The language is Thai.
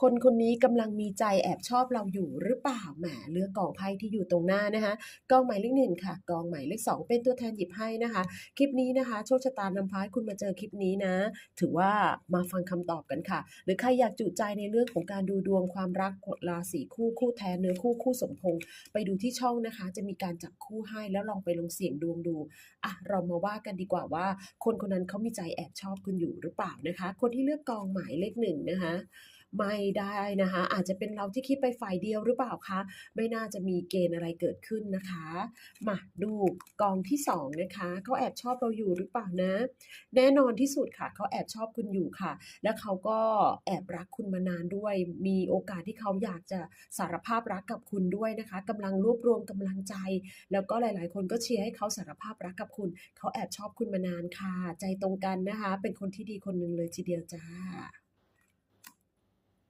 คนคนนี้กำลังมีใจแอบชอบเราอยู่หรือเปล่าแหมเลือกกองไพ่ที่อยู่ตรงหน้านะคะกองหมายเลขหนึ่งค่ะ กองหมายเลขสองเป็นตัวแทนหยิบให้นะคะ คลิปนี้นะคะโชคชะตานำพาให้คุณมาเจอคลิปนี้นะ ถือว่ามาฟังคำตอบกันค่ะ หรือใครอยากจุใจในเรื่องของการดูดวงความรักราศีคู่คู่แท้เนื้อคู่คู่สมพงษ์ไปดูที่ช่องนะคะ จะมีการจับคู่ให้แล้วลองไปลงเสี่ยงดวงดูอะเรามาว่ากันดีกว่าว่า คนคนนั้นเขามีใจแอบชอบคุณอยู่หรือเปล่านะคะ คนที่เลือกกองหมายเลขหนึ่งนะคะ ไม่ได้นะคะ อาจจะเป็นเราที่คิดไปฝ่ายเดียวหรือเปล่าคะ ไม่น่าจะมีเกณฑ์อะไรเกิดขึ้นนะคะ มาดูกองที่สองนะคะเขาแอบชอบเราอยู่หรือเปล่านะ แน่นอนที่สุดค่ะเขาแอบชอบคุณอยู่ค่ะ และเขาก็แอบรักคุณมานานด้วย มีโอกาสที่เขาอยากจะสารภาพรักกับคุณด้วยนะคะกำลังรวบรวมกำลังใจ แล้วก็หลาย ๆ คนก็เชียร์ให้เขาสารภาพรักกับคุณ เขาแอบชอบคุณมานานค่ะ ใจตรงกันนะคะ เป็นคนที่ดีคนหนึ่งเลยทีเดียวจ้า